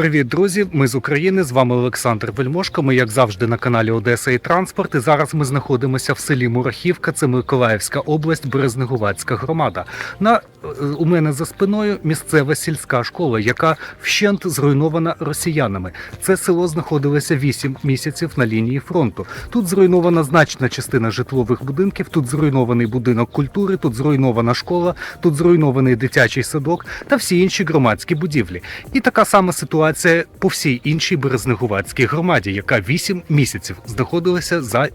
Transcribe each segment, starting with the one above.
Привіт, друзі! Ми з України. З вами Олександр Вельмошко. Ми, як завжди, на каналі Одеса і Транспорт. І зараз ми знаходимося в селі Мурахівка. Це Миколаївська область, Березнегувацька громада. На у мене за спиною місцева сільська школа, яка вщент зруйнована росіянами. Це село знаходилося 8 місяців на лінії фронту. Тут зруйнована значна частина житлових будинків. Тут зруйнований будинок культури, тут зруйнована школа, тут зруйнований дитячий садок та всі інші громадські будівлі. І така сама ситуація по всій іншій Березнегувацькій громаді, яка 8 місяців знаходилася за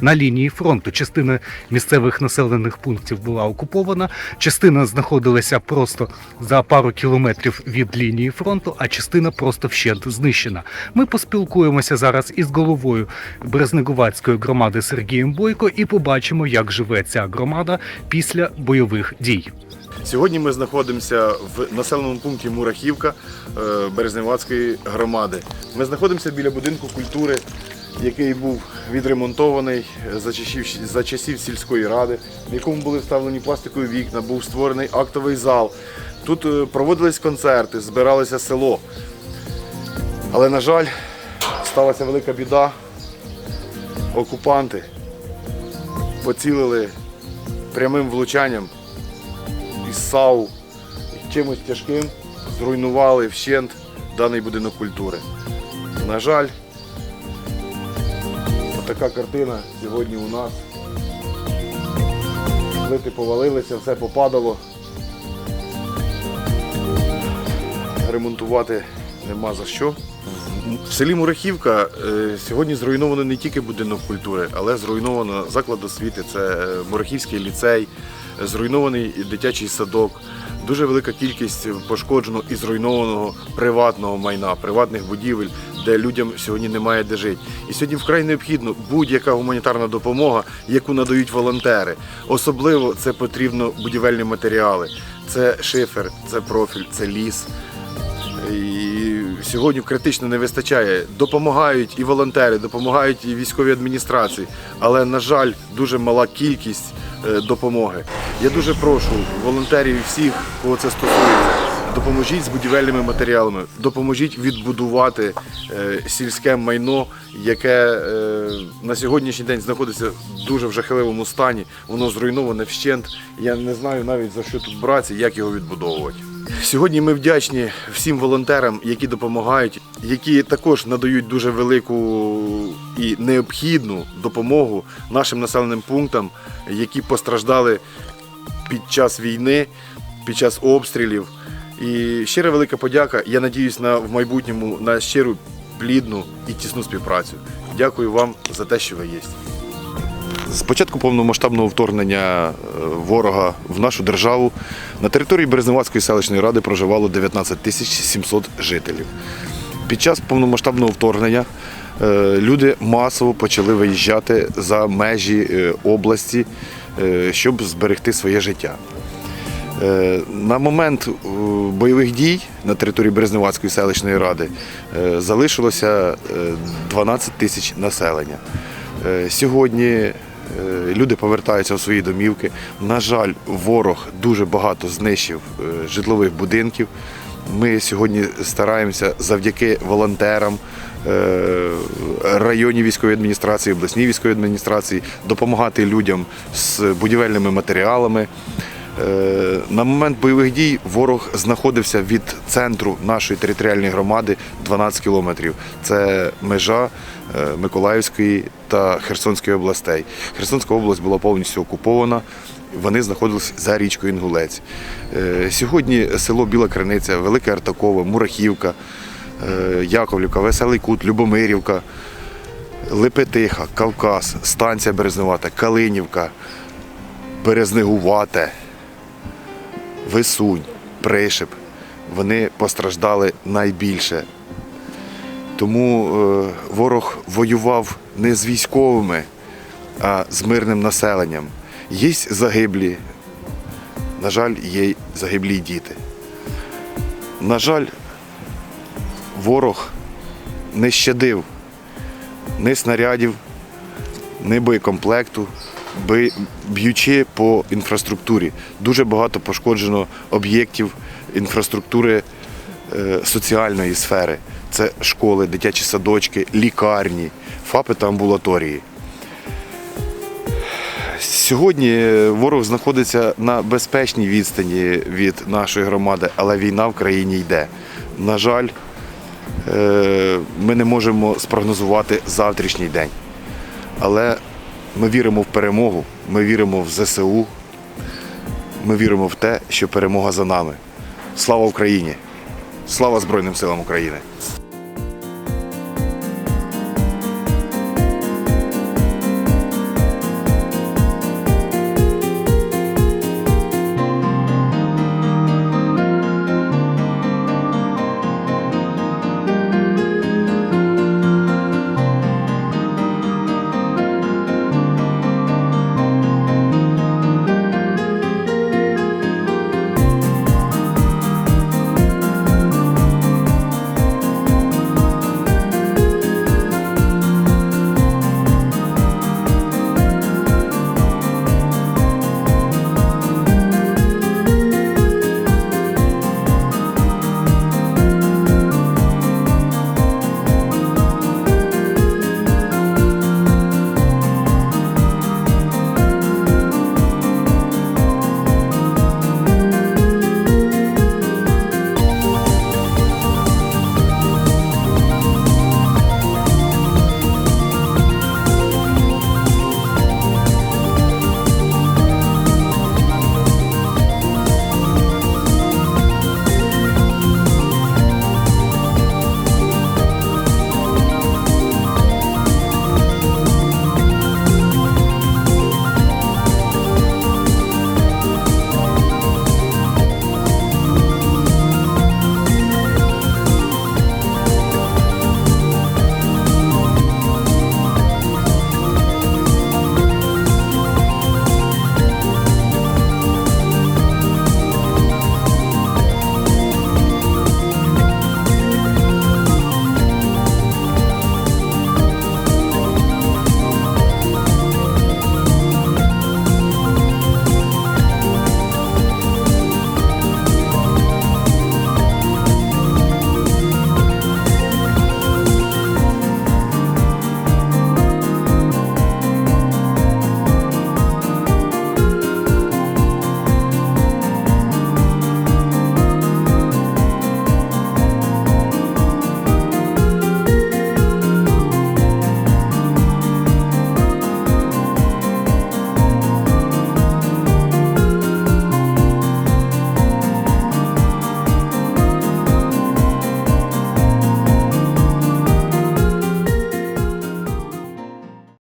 на лінії фронту. Частина місцевих населених пунктів була окупована, частина знаходилася просто за пару кілометрів від лінії фронту, а частина просто вщент знищена. Ми поспілкуємося зараз із головою Березнегувацької громади Сергієм Бойко і побачимо, як живе ця громада після бойових дій. Сьогодні ми знаходимося в населеному пункті Мурахівка е, Березневацької громади. Ми знаходимося біля будинку культури, який був відремонтований за часів, сільської ради, в якому були вставлені пластикові вікна, був створений актовий зал. Тут е, проводились концерти, збиралося село. Але, на жаль, сталася велика біда. Окупанти поцілили прямим влучанням САУ чимось тяжким зруйнували вщент даний будинок культури. На жаль, така картина сьогодні у нас. Плити повалилися, все попадало. Ремонтувати нема за що. В селі Мурахівка е, сьогодні зруйновано не тільки будинок культури, але зруйновано заклад освіти. Це е, Мурахівський ліцей, зруйнований дитячий садок. Дуже велика кількість пошкодженого і зруйнованого приватного майна, приватних будівель, де людям сьогодні немає де жити. І сьогодні вкрай необхідно будь-яка гуманітарна допомога, яку надають волонтери. Особливо це потрібно будівельні матеріали. Це шифер, це профіль, це ліс. І сьогодні критично не вистачає. Допомагають і волонтери, допомагають і військові адміністрації, але, на жаль, дуже мала кількість е, допомоги. Я дуже прошу волонтерів і всіх, кого це стосується, допоможіть з будівельними матеріалами, допоможіть відбудувати е, сільське майно, яке е, на сьогоднішній день знаходиться дуже в жахливому стані. Воно зруйноване вщент. Я не знаю навіть за що тут братися, як його відбудовувати. Сьогодні ми вдячні всім волонтерам, які допомагають, які також надають дуже велику і необхідну допомогу нашим населеним пунктам, які постраждали під час війни, під час обстрілів. І щира велика подяка. Я надіюсь на в майбутньому на щиру, плідну і тісну співпрацю. Дякую вам за те, що ви є. З початку повномасштабного вторгнення е, ворога в нашу державу на території Березневацької селищної ради проживало 19 тисяч 700 жителів. Під час повномасштабного вторгнення е, люди масово почали виїжджати за межі е, області, щоб зберегти своє життя. На момент бойових дій на території Березневацької селищної ради залишилося е, 12 тисяч населення. Сьогодні люди повертаються у свої домівки. На жаль, ворог дуже багато знищив е, житлових будинків. Ми сьогодні стараємося завдяки волонтерам е, районній військової адміністрації, обласній військової адміністрації допомагати людям з будівельними матеріалами. Е, На момент бойових дій ворог знаходився від центру нашої територіальної громади 12 кілометрів. Це межа е, Миколаївської та Херсонської областей. Херсонська область була повністю окупована. Вони знаходилися за річкою Інгулець. Е, Сьогодні село Біла Криниця, Велике Артакове, Мурахівка, Яковлівка, Веселий Кут, Любомирівка, Липетиха, Кавказ, станція Березневата, Калинівка, Березнегувате, Висунь, Пришип. Вони постраждали найбільше. Тому е, ворог воював не з військовими, а з мирним населенням. Є загиблі, на жаль, є загиблі діти. На жаль, ворог не щадив ні снарядів, ні боєкомплекту, б'ючи по інфраструктурі. Дуже багато пошкоджено об'єктів інфраструктури е, соціальної сфери. Це школи, дитячі садочки, лікарні, ФАПи та амбулаторії. Сьогодні ворог знаходиться на безпечній відстані від нашої громади, але війна в країні йде. На жаль, е, ми не можемо спрогнозувати завтрашній день. Але ми віримо в перемогу, ми віримо в ЗСУ, ми віримо в те, що перемога за нами. Слава Україні! Слава Збройним силам України!